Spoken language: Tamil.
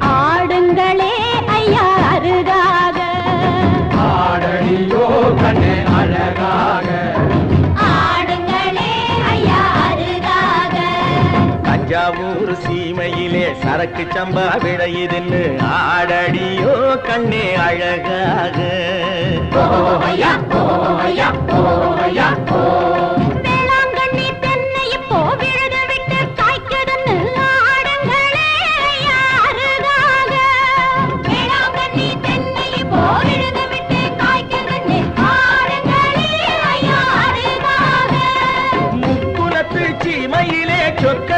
ஆடுங்களே ஐயா அருகாக. ஆடடியோ கண்ணே அழகாக. ஆடுங்களே ஐயா அருகாக. தஞ்சாவூர் சீமையிலே சரக்கு சம்பா விளையுதுன்னு ஆடடியோ கண்ணே அழகாக. ಚೊಕ್ಕ